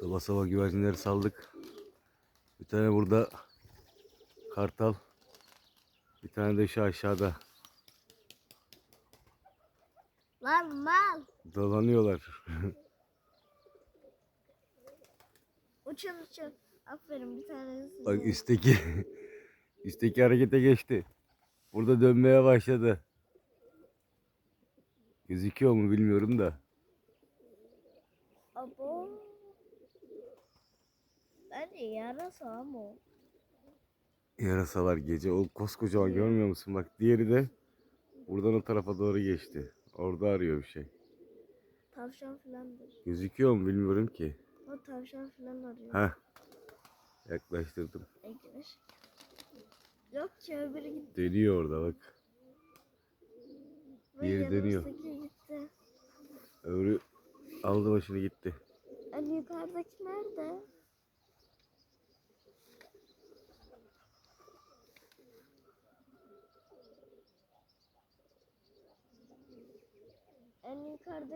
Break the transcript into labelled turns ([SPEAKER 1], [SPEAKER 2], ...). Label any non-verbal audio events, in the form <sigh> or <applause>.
[SPEAKER 1] Sabah sabah güvercinleri saldık. Bir tane burada kartal. Bir tane de şu aşağıda
[SPEAKER 2] Lan mal.
[SPEAKER 1] dolanıyorlar. <laughs>
[SPEAKER 2] Uçun uçun. Aferin bir tanesi.
[SPEAKER 1] Bak üstteki <laughs> üstteki harekete geçti. Burada dönmeye başladı. Gözüküyor mu bilmiyorum da.
[SPEAKER 2] Abo. Bence yarasa ama o.
[SPEAKER 1] Yarasalar gece o koskocaman görmüyor musun? Bak diğeri de buradan o tarafa doğru geçti. Orada arıyor bir şey.
[SPEAKER 2] Tavşan filandır.
[SPEAKER 1] Gözüküyor mu bilmiyorum ki.
[SPEAKER 2] O tavşan filan arıyor.
[SPEAKER 1] Ha. Yaklaştırdım.
[SPEAKER 2] Ekmiş. Yok ki öbürü gitti.
[SPEAKER 1] Dönüyor orada bak.
[SPEAKER 2] Ve
[SPEAKER 1] Diğeri dönüyor.
[SPEAKER 2] yanımızdaki gitti.
[SPEAKER 1] Öbürü aldı başını gitti.
[SPEAKER 2] En yukarıdaki nerede? En yukarıdaki